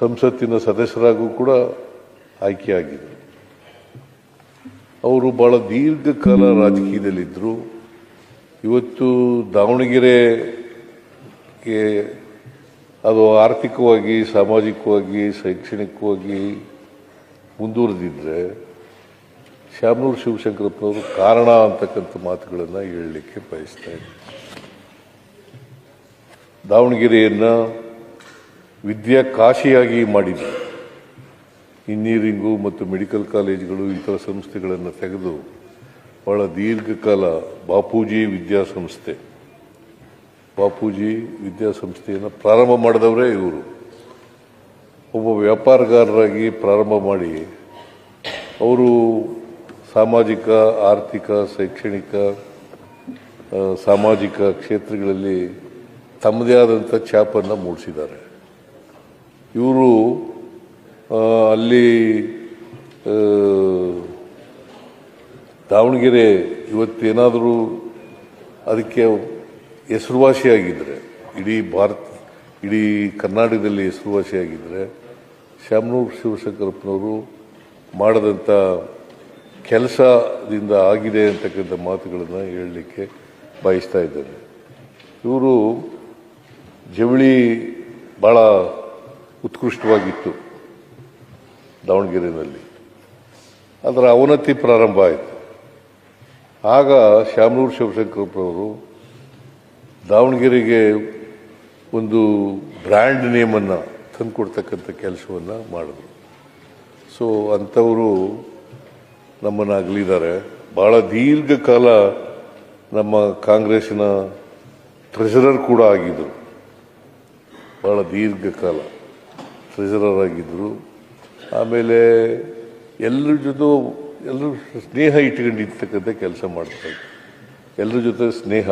ಸಂಸತ್ತಿನ ಸದಸ್ಯರಾಗೂ ಕೂಡ ಆಯ್ಕೆಯಾಗಿದ್ದರು ಅವರು ಬಹಳ ದೀರ್ಘಕಾಲ ರಾಜಕೀಯದಲ್ಲಿದ್ದರು. ಇವತ್ತು ದಾವಣಗೆರೆಗೆ ಅದು ಆರ್ಥಿಕವಾಗಿ, ಸಾಮಾಜಿಕವಾಗಿ, ಶೈಕ್ಷಣಿಕವಾಗಿ ಮುಂದುವರೆದಿದ್ದರೆ ಶ್ಯಾಮನೂರು ಶಿವಶಂಕರಪ್ಪನವರು ಕಾರಣ ಅಂತಕ್ಕಂಥ ಮಾತುಗಳನ್ನು ಹೇಳಲಿಕ್ಕೆ ಬಯಸ್ತಾ ಇದ್ದೀನಿ ದಾವಣಗೆರೆಯನ್ನು ವಿದ್ಯಾ ಕಾಶಿಯಾಗಿ ಮಾಡಿದರು ಇಂಜಿನಿಯರಿಂಗು ಮತ್ತು ಮೆಡಿಕಲ್ ಕಾಲೇಜುಗಳು ಇತರ ಸಂಸ್ಥೆಗಳನ್ನು ತೆಗೆದು ಬಹಳ ದೀರ್ಘಕಾಲ ಬಾಪೂಜಿ ವಿದ್ಯಾಸಂಸ್ಥೆ. ಬಾಪೂಜಿ ವಿದ್ಯಾಸಂಸ್ಥೆಯನ್ನು ಪ್ರಾರಂಭ ಮಾಡಿದವರೇ ಇವರು. ಒಬ್ಬ ವ್ಯಾಪಾರಗಾರರಾಗಿ ಪ್ರಾರಂಭ ಮಾಡಿ ಅವರು ಸಾಮಾಜಿಕ, ಆರ್ಥಿಕ, ಶೈಕ್ಷಣಿಕ ಸಾಮಾಜಿಕ ಕ್ಷೇತ್ರಗಳಲ್ಲಿ ತಮ್ಮದೇ ಆದಂಥ ಛಾಪನ್ನು ಮೂಡಿಸಿದ್ದಾರೆ. ಇವರು ಅಲ್ಲಿ ದಾವಣಗೆರೆ ಇವತ್ತೇನಾದರೂ ಅದಕ್ಕೆ ಹೆಸರುವಾಸಿಯಾಗಿದ್ದರೆ ಇಡೀ ಭಾರತ, ಇಡೀ ಕರ್ನಾಟಕದಲ್ಲಿ ಹೆಸರುವಾಸಿಯಾಗಿದ್ದರೆ ಶಾಮನೂರು ಶಿವಶಂಕರಪ್ಪನವರು ಮಾಡಿದಂಥ ಕೆಲಸದಿಂದ ಆಗಿದೆ ಅಂತಕ್ಕಂಥ ಮಾತುಗಳನ್ನು ಹೇಳಲಿಕ್ಕೆ ಬಯಸ್ತಾ ಇದ್ದೇನೆ. ಇವರು ಜವಳಿ ಭಾಳ ಉತ್ಕೃಷ್ಟವಾಗಿತ್ತು ದಾವಣಗೆರೆಯಲ್ಲಿ ಅದರ ಅವನತಿ ಪ್ರಾರಂಭ ಆಯಿತು. ಆಗ ಶ್ಯಾಮನೂರು ಶಿವಶಂಕರಪ್ಪನವರು ದಾವಣಗೆರೆಗೆ ಒಂದು ಬ್ರ್ಯಾಂಡ್ ನೇಮನ್ನು ತಂದುಕೊಡ್ತಕ್ಕಂಥ ಕೆಲಸವನ್ನು ಮಾಡಿದ್ರು. ಸೊ, ಅಂಥವರು ನಮ್ಮನ್ನು ಅಗಲಿದ್ದಾರೆ ಭಾಳ ದೀರ್ಘಕಾಲ ನಮ್ಮ ಕಾಂಗ್ರೆಸ್ನ ಟ್ರೆಷರರ್ ಕೂಡ ಆಗಿದ್ದರು ಭಾಳ ದೀರ್ಘಕಾಲ ಟ್ರೆಷರರ್ ಆಗಿದ್ದರು ಆಮೇಲೆ ಎಲ್ಲರ ಜೊತೆ ಎಲ್ಲರೂ ಸ್ನೇಹ ಇಟ್ಕೊಂಡಿರ್ತಕ್ಕಂಥ ಕೆಲಸ ಮಾಡ್ತಾರೆ. ಎಲ್ಲರ ಜೊತೆ ಸ್ನೇಹ.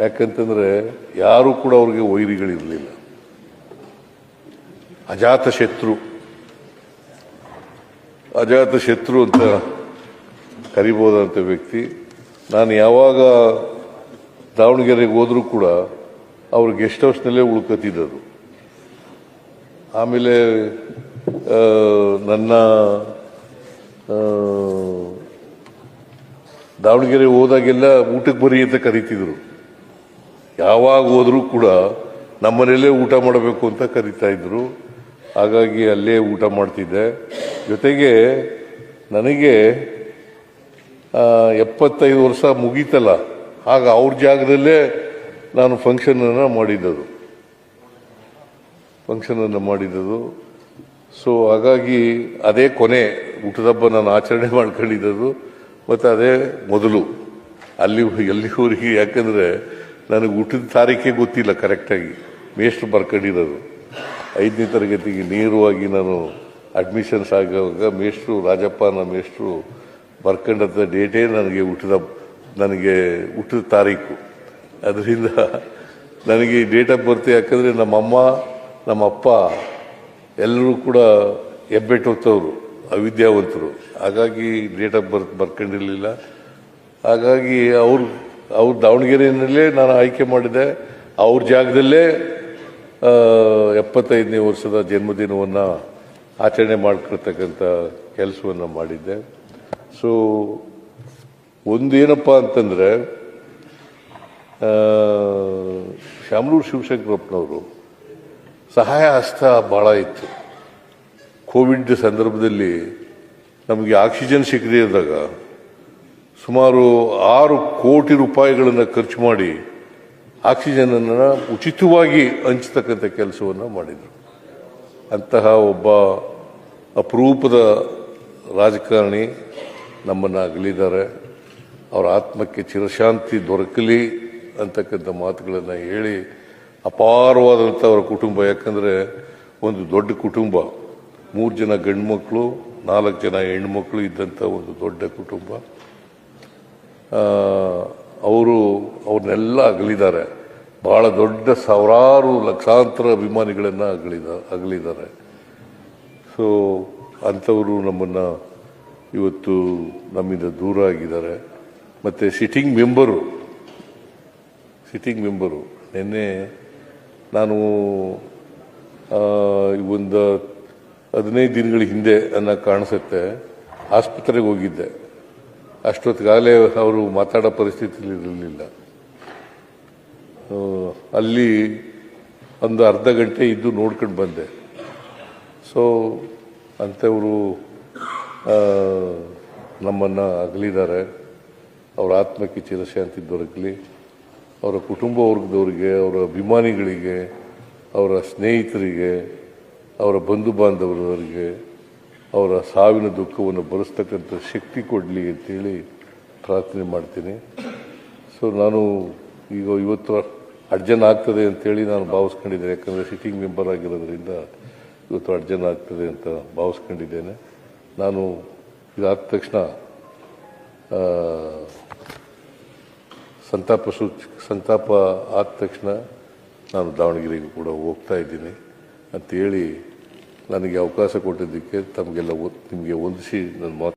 ಯಾಕಂತಂದರೆ ಯಾರೂ ಕೂಡ ಅವ್ರಿಗೆ ವೈರಿಗಳಿರಲಿಲ್ಲ. ಅಜಾತ ಶತ್ರು. ಅಜಾತ ಶತ್ರು ಅಂತ ಕರಿಬೋದಂಥ ವ್ಯಕ್ತಿ. ನಾನು ಯಾವಾಗ ದಾವಣಗೆರೆಗೆ ಹೋದರೂ ಕೂಡ ಅವ್ರ ಗೆಸ್ಟ್ ಹೌಸ್ನಲ್ಲೇ ಉಳ್ಕೊತಿದ್ದದು. ಆಮೇಲೆ ನನ್ನ ದಾವಣಗೆರೆ ಹೋದಾಗೆಲ್ಲ ಊಟಕ್ಕೆ ಬರಿ ಅಂತ ಕರಿತಿದ್ರು. ಯಾವಾಗ ಹೋದರೂ ಕೂಡ ನಮ್ಮನೆಯಲ್ಲೇ ಊಟ ಮಾಡಬೇಕು ಅಂತ ಕರಿತಾ ಇದ್ರು. ಹಾಗಾಗಿ ಅಲ್ಲೇ ಊಟ ಮಾಡ್ತಿದ್ದೆ. ಜೊತೆಗೆ ನನಗೆ ಎಪ್ಪತ್ತೈದು ವರ್ಷ ಮುಗೀತಲ್ಲ. ಆಗ ಅವ್ರ ಜಾಗದಲ್ಲೇ ನಾನು ಫಂಕ್ಷನನ್ನು ಮಾಡಿದ್ದದು. ಫಂಕ್ಷನನ್ನು ಮಾಡಿದ್ದು. ಸೊ ಹಾಗಾಗಿ ಅದೇ ಕೊನೆ ಊಟದಬ್ಬ ನಾನು ಆಚರಣೆ ಮಾಡ್ಕೊಂಡಿದ್ದದು. ಮತ್ತು ಅದೇ ಮೊದಲು. ಅಲ್ಲಿ ಎಲ್ಲಿವರೆಗೆ ಯಾಕಂದರೆ ನನಗೆ ಊಟದ ತಾರೀಖೇ ಗೊತ್ತಿಲ್ಲ ಕರೆಕ್ಟಾಗಿ ಮೇಷ್ಟ್ರು ಬರ್ಕೊಂಡಿರೋದು. ಐದನೇ ತರಗತಿಗೆ ನೇರವಾಗಿ ನಾನು ಅಡ್ಮಿಷನ್ಸ್ ಆಗುವಾಗ ಮೇಷ್ಟ್ರು ರಾಜಪ್ಪ ನಮ್ಮ ಮೇಷ್ಟ್ರು ಬರ್ಕೊಂಡಂಥ ಡೇಟೇ ನನಗೆ ಊಟದ ನನಗೆ ಊಟದ ತಾರೀಕು ಅದರಿಂದ ನನಗೆ ಡೇಟ್ ಆಫ್ ಬರ್ತ್ ಯಾಕಂದರೆ ನಮ್ಮಮ್ಮ ನಮ್ಮಪ್ಪ ಎಲ್ಲರೂ ಕೂಡ ಹೆಬ್ಬೆಟ್ಟು ಹೊತ್ತವರು ಅವಿದ್ಯಾವಂತರು. ಹಾಗಾಗಿ ಡೇಟ್ ಆಫ್ ಬರ್ತ್ ಬರ್ಕೊಂಡಿರಲಿಲ್ಲ. ಹಾಗಾಗಿ ಅವ್ರು, ಅವ್ರ ದಾವಣಗೆರೆಯಲ್ಲೇ ನಾನು ಆಯ್ಕೆ ಮಾಡಿದೆ. ಅವ್ರ ಜಾಗದಲ್ಲೇ ಎಪ್ಪತ್ತೈದನೇ ವರ್ಷದ ಜನ್ಮದಿನವನ್ನು ಆಚರಣೆ ಮಾಡ್ಕೊಳ್ತಕ್ಕಂಥ ಕೆಲಸವನ್ನು ಮಾಡಿದ್ದೆ. ಸೊ ಒಂದೇನಪ್ಪ ಅಂತಂದರೆ ಶಾಮನೂರು ಶಿವಶಂಕರಪ್ಪನವರು ಸಹಾಯ ಹಸ್ತ ಭಾಳ ಇತ್ತು. ಕೋವಿಡ್ ಸಂದರ್ಭದಲ್ಲಿ ನಮಗೆ ಆಕ್ಸಿಜನ್ ಸಿಗದೇ ಇದ್ದಾಗ ಸುಮಾರು ಆರು ಕೋಟಿ ರೂಪಾಯಿಗಳನ್ನು ಖರ್ಚು ಮಾಡಿ ಆಕ್ಸಿಜನನ್ನು ಉಚಿತವಾಗಿ ಹಂಚತಕ್ಕಂಥ ಕೆಲಸವನ್ನು ಮಾಡಿದರು. ಅಂತಹ ಒಬ್ಬ ಅಪರೂಪದ ರಾಜಕಾರಣಿ ನಮ್ಮನ್ನು ಅಗಲಿದ್ದಾರೆ. ಅವರ ಆತ್ಮಕ್ಕೆ ಚಿರಶಾಂತಿ ದೊರಕಲಿ ಅಂತಕ್ಕಂಥ ಮಾತುಗಳನ್ನು ಹೇಳಿ ಅಪಾರವಾದಂಥ ಅವರ ಕುಟುಂಬ. ಯಾಕಂದರೆ ಒಂದು ದೊಡ್ಡ ಕುಟುಂಬ, ಮೂರು ಜನ ಗಂಡು ನಾಲ್ಕು ಜನ ಹೆಣ್ಮಕ್ಳು ಇದ್ದಂಥ ಒಂದು ದೊಡ್ಡ ಕುಟುಂಬ. ಅವರು ಅವ್ರನ್ನೆಲ್ಲ ಅಗಲಿದ್ದಾರೆ. ಭಾಳ ದೊಡ್ಡ ಸಾವಿರಾರು ಲಕ್ಷಾಂತರ ಅಭಿಮಾನಿಗಳನ್ನು ಅಗಲಿದ, ಅಗಲಿದ್ದಾರೆ. ಸೊ ಅಂಥವರು ನಮ್ಮನ್ನು ಇವತ್ತು ನಮ್ಮಿಂದ ದೂರ ಆಗಿದ್ದಾರೆ. ಮತ್ತು ಸಿಟ್ಟಿಂಗ್ ಮೆಂಬರು ಸಿಟ್ಟಿಂಗ್ ಮೆಂಬರು ನಿನ್ನೆ ನಾನು ಒಂದು ಹದಿನೈದು ದಿನಗಳ ಹಿಂದೆ ಅನ್ನೋ ಕಾಣಿಸುತ್ತೆ, ಆಸ್ಪತ್ರೆಗೆ ಹೋಗಿದ್ದೆ. ಅಷ್ಟೊತ್ತಿಗಾಗಲೇ ಅವರು ಮಾತಾಡೋ ಪರಿಸ್ಥಿತಿಲಿ ಇರಲಿಲ್ಲ. ಅಲ್ಲಿ ಒಂದು ಅರ್ಧ ಗಂಟೆ ಇದ್ದು ನೋಡ್ಕೊಂಡು ಬಂದೆ. ಸೊ ಅಂಥವರು ನಮ್ಮನ್ನು ಅಗಲಿದ್ದಾರೆ. ಅವರ ಆತ್ಮಕ್ಕೆ ಚಿರಶಾಂತಿ ದೊರಕಲಿ ಅವರ ಕುಟುಂಬ ವರ್ಗದವ್ರಿಗೆ, ಅವರ ಅಭಿಮಾನಿಗಳಿಗೆ, ಅವರ ಸ್ನೇಹಿತರಿಗೆ, ಅವರ ಬಂಧು ಬಾಂಧವರವರಿಗೆ, ಅವರ ಸಾವಿನ ದುಃಖವನ್ನು ಬರೆಸ್ತಕ್ಕಂಥ ಶಕ್ತಿ ಕೊಡಲಿ ಅಂತೇಳಿ ಪ್ರಾರ್ಥನೆ ಮಾಡ್ತೀನಿ. ಸೊ ನಾನು ಈಗ ಇವತ್ತು ಅಡ್ಜನ್ ಆಗ್ತದೆ ಅಂತೇಳಿ ನಾನು ಭಾವಿಸ್ಕೊಂಡಿದ್ದೇನೆ. ಯಾಕಂದರೆ ಸಿಟ್ಟಿಂಗ್ ಮೆಂಬರ್ ಆಗಿರೋದ್ರಿಂದ ಇವತ್ತು ಅಡ್ಜನ್ ಆಗ್ತದೆ ಅಂತ ಭಾವಿಸ್ಕೊಂಡಿದ್ದೇನೆ. ನಾನು ಇದಾದ ತಕ್ಷಣ ಸಂತಾಪ ಸೂಚ, ಸಂತಾಪ ಆದ ತಕ್ಷಣ ನಾನು ದಾವಣಗೆರೆಗೆ ಕೂಡ ಹೋಗ್ತಾ ಇದ್ದೀನಿ ಅಂತೇಳಿ ನನಗೆ ಅವಕಾಶ ಕೊಟ್ಟಿದ್ದಕ್ಕೆ ತಮಗೆಲ್ಲ ನಿಮಗೆ ಹೊಂದಿಸಿ ನನ್ನ ಮಾತು